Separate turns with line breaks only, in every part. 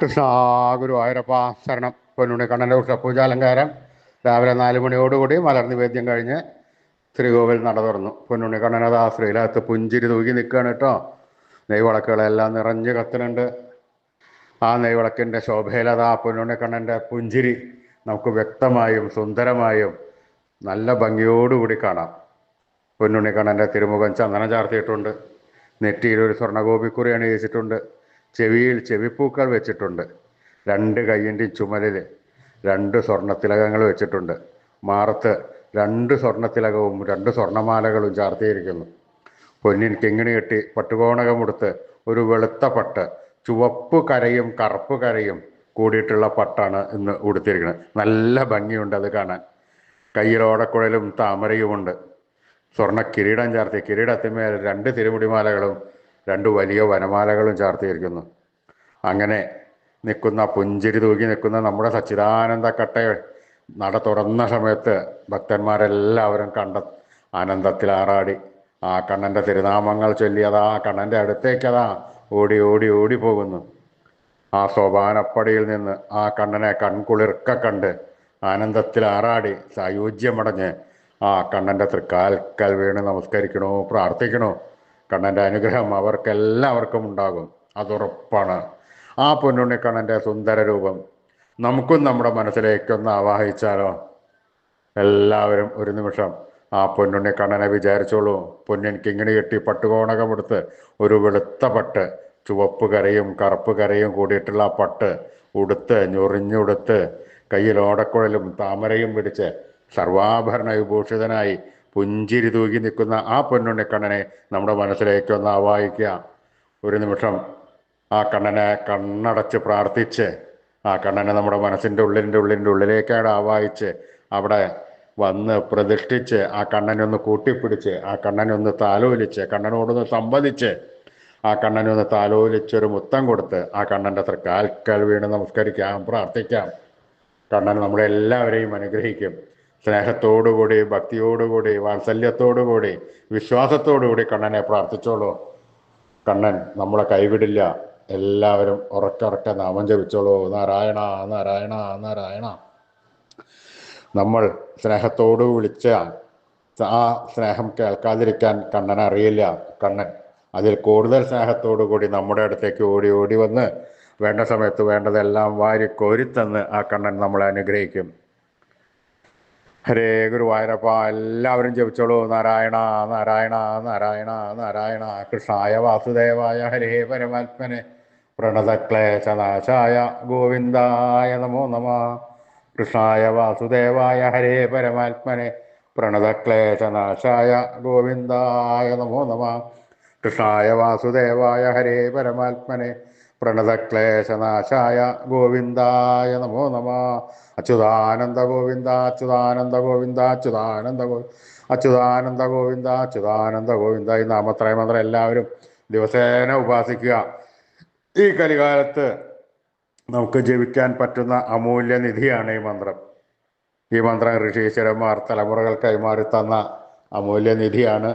കൃഷ്ണ ഗുരുവായൂരപ്പ ശരണം. പൊന്നുണി കണ്ണന്റെ ഉഷപൂജാലങ്കാരം. രാവിലെ നാല് മണിയോടുകൂടി മലർ വേദ്യം കഴിഞ്ഞ് ശ്രീകോവിൽ നട തുറന്നു. പൊന്നുണി കണ്ണനത് ആ ശ്രീലകത്ത് പുഞ്ചിരി തൂക്കി നിൽക്കുകയാണ് കേട്ടോ. നെയ്വിളക്കുകളെല്ലാം നിറഞ്ഞ് കത്തുന്നുണ്ട്. ആ നെയ്വിളക്കിന്റെ ശോഭയിലതാ പൊന്നുണി കണ്ണന്റെ പുഞ്ചിരി നമുക്ക് വ്യക്തമായും സുന്ദരമായും നല്ല ഭംഗിയോടുകൂടി കാണാം. പൊന്നുണി കണ്ണന്റെ തിരുമുഖം ചന്ദനം ചാർത്തിയിട്ടുണ്ട്. നെറ്റിയിൽ ഒരു സ്വർണഗോപിക്കുറി അണിയിച്ചിട്ടുണ്ട്. ചെവിയിൽ ചെവിപ്പൂക്കൾ വെച്ചിട്ടുണ്ട്. രണ്ട് കയ്യിന്റെയും ചുമലിൽ രണ്ട് സ്വർണത്തിലകങ്ങൾ വെച്ചിട്ടുണ്ട്. മാറത്ത് രണ്ട് സ്വർണത്തിലകവും രണ്ട് സ്വർണമാലകളും ചാർത്തിയിരിക്കുന്നു. പൊന്നിൻ കിങ്ങിണി കെട്ടി പട്ടുകോണകമെടുത്ത് ഒരു വെളുത്ത പട്ട് ചുവപ്പ് കരയും കറുപ്പ് കരയും കൂടിയിട്ടുള്ള പട്ടാണ് ഇന്ന് ഉടുത്തിരിക്കുന്നത്. നല്ല ഭംഗിയുണ്ട് അത് കാണാൻ. കയ്യിൽ ഓടക്കുഴലും താമരയുമുണ്ട്. സ്വർണ കിരീടം ചാർത്തി കിരീടത്തിന്മേൽ രണ്ട് തിരുമുടിമാലകളും രണ്ട് വലിയ വനമാലകളും ചാർത്തിയിരിക്കുന്നു. അങ്ങനെ നിൽക്കുന്ന പുഞ്ചിരി തൂക്കി നിൽക്കുന്ന നമ്മുടെ സച്ചിദാനന്ദ കട്ട നട തുറന്ന സമയത്ത് ഭക്തന്മാരെല്ലാവരും കണ്ട ആനന്ദത്തിൽ ആറാടി. ആ കണ്ണന്റെ തിരുനാമങ്ങൾ ചൊല്ലിയതാ കണ്ണന്റെ അടുത്തേക്കതാ ഓടി ഓടി ഓടി പോകുന്നു. ആ സോപാനപ്പടിയിൽ നിന്ന് ആ കണ്ണനെ കൺകുളിർക്ക കണ്ട് ആനന്ദത്തിൽ ആറാടി സായുജ്യമടഞ്ഞ് ആ കണ്ണന്റെ തൃക്കാൽക്കൽ വീണ് നമസ്കരിക്കണോ പ്രാർത്ഥിക്കണോ കണ്ണന്റെ അനുഗ്രഹം അവർക്കെല്ലാവർക്കും ഉണ്ടാകും. അതുറപ്പാണ്. ആ പൊന്നുണ്ണി കണ്ണന്റെ സുന്ദര രൂപം നമുക്കും നമ്മുടെ മനസ്സിലേക്കൊന്ന് ആവാഹിച്ചാലോ? എല്ലാവരും ഒരു നിമിഷം ആ പൊന്നുണ്ണി കണ്ണനെ വിചാരിച്ചോളൂ. പൊന്നിൻ കിങ്ങിണി കെട്ടി പട്ടുകോണകമെടുത്ത് ഒരു വെളുത്ത പട്ട് ചുവപ്പ് കരയും കറുപ്പ് കരയും കൂടിയിട്ടുള്ള ആ പട്ട് ഉടുത്ത് ഞൊറിഞ്ഞുടുത്ത് കയ്യിൽ ഓടക്കുഴലും താമരയും പിടിച്ച് സർവാഭരണ വിഭൂഷിതനായി പുഞ്ചിരി തൂകി നിൽക്കുന്ന ആ പൊന്നുണ്ണിക്കണ്ണനെ നമ്മുടെ മനസ്സിലേക്ക് ഒന്ന് ആവാഹിക്കുക. ഒരു നിമിഷം ആ കണ്ണനെ കണ്ണടച്ച് പ്രാർത്ഥിച്ച് ആ കണ്ണനെ നമ്മുടെ മനസ്സിന്റെ ഉള്ളിന്റെ ഉള്ളിന്റെ ഉള്ളിലേക്കാണ് ആവാഹിച്ച് അവിടെ വന്ന് പ്രതിഷ്ഠിച്ച് ആ കണ്ണനെ ഒന്ന് കൂട്ടിപ്പിടിച്ച് ആ കണ്ണനെ ഒന്ന് താലോലിച്ച് കണ്ണനോടൊന്ന് സംവദിച്ച് ആ കണ്ണനെ ഒന്ന് താലോലിച്ചൊരു മുത്തം കൊടുത്ത് ആ കണ്ണന്റെ അത്ര കാൽക്കാൽ വീണ് നമസ്കരിക്കാം പ്രാർത്ഥിക്കാം. കണ്ണൻ നമ്മളെല്ലാവരെയും അനുഗ്രഹിക്കും. സ്നേഹത്തോടുകൂടി ഭക്തിയോടുകൂടി വാത്സല്യത്തോടുകൂടി വിശ്വാസത്തോടുകൂടി കണ്ണനെ പ്രാർത്ഥിച്ചോളൂ. കണ്ണൻ നമ്മളെ കൈവിടില്ല. എല്ലാവരും ഉറക്കുറക്കെ നാമം ജപിച്ചോളൂ. നാരായണ നാരായണ നാരായണ. നമ്മൾ സ്നേഹത്തോട് വിളിച്ച ആ സ്നേഹം കേൾക്കാതിരിക്കാൻ കണ്ണൻ അറിയില്ല. കണ്ണൻ അതിൽ കൂടുതൽ സ്നേഹത്തോടു കൂടി നമ്മുടെ അടുത്തേക്ക് ഓടി ഓടി വന്ന് വേണ്ട സമയത്ത് വേണ്ടതെല്ലാം വാരി കോരിത്തന്ന് ആ കണ്ണൻ നമ്മളെ അനുഗ്രഹിക്കും. ഹരേ ഗുരുവായൂരപ്പ എല്ലാവരും ജപിച്ചോളൂ. നാരായണ നാരായണ നാരായണ നാരായണ. കൃഷ്ണായ വാസുദേവായ ഹരേ പരമാത്മനെ. പ്രണതക്ലേശനാശായ ഗോവിന്ദായ നമോ നമ. കൃഷ്ണായ വാസുദേവായ ഹരേ പരമാത്മനെ. പ്രണതക്ലേശനാശായ ഗോവിന്ദായ നമോ നമ. കൃഷ്ണായ വാസുദേവായ ഹരേ പരമാത്മനെ. പ്രണതക്ലേശനാശായ ഗോവിന്ദായ നമോ നമ. അച്യുതാനന്ദ ഗോവിന്ദ അച്യുതാനന്ദ ഗോവിന്ദ അച്യുതാനന്ദ ഗോ അച്യുതാനന്ദ ഗോവിന്ദ അച്യുതാനന്ദ ഗോവിന്ദ ഈ നാമത്രയ മന്ത്രം എല്ലാവരും ദിവസേന ഉപാസിക്കുക. ഈ കലികാലത്ത് നമുക്ക് ജീവിക്കാൻ പറ്റുന്ന അമൂല്യ നിധിയാണ് ഈ മന്ത്രം. ഈ മന്ത്രം ഋഷീശ്വരന്മാർ തലമുറകൾ കൈമാറി തന്ന അമൂല്യ നിധിയാണ്.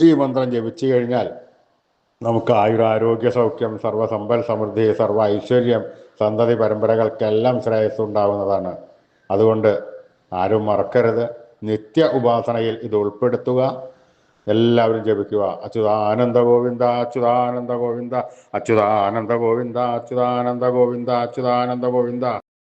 ഈ മന്ത്രം ജപിച്ചു കഴിഞ്ഞാൽ നമുക്ക് ആയുരാരോഗ്യ സൗഖ്യം സർവസമ്പൽ സമൃദ്ധി സർവ ഐശ്വര്യം സന്തതി പരമ്പരകൾക്കെല്ലാം ശ്രേയസ് ഉണ്ടാകുന്നതാണ് അതുകൊണ്ട് ആരും മറക്കരുത്. നിത്യ ഉപാസനയിൽ ഇത് ഉൾപ്പെടുത്തുക. എല്ലാവരും ജപിക്കുക. അച്യുതാനന്ദ ഗോവിന്ദ അച്യുതാനന്ദ ഗോവിന്ദ അച്യുതാനന്ദ ഗോവിന്ദ അച്യുതാനന്ദ ഗോവിന്ദ അച്യുതാനന്ദ ഗോവിന്ദ.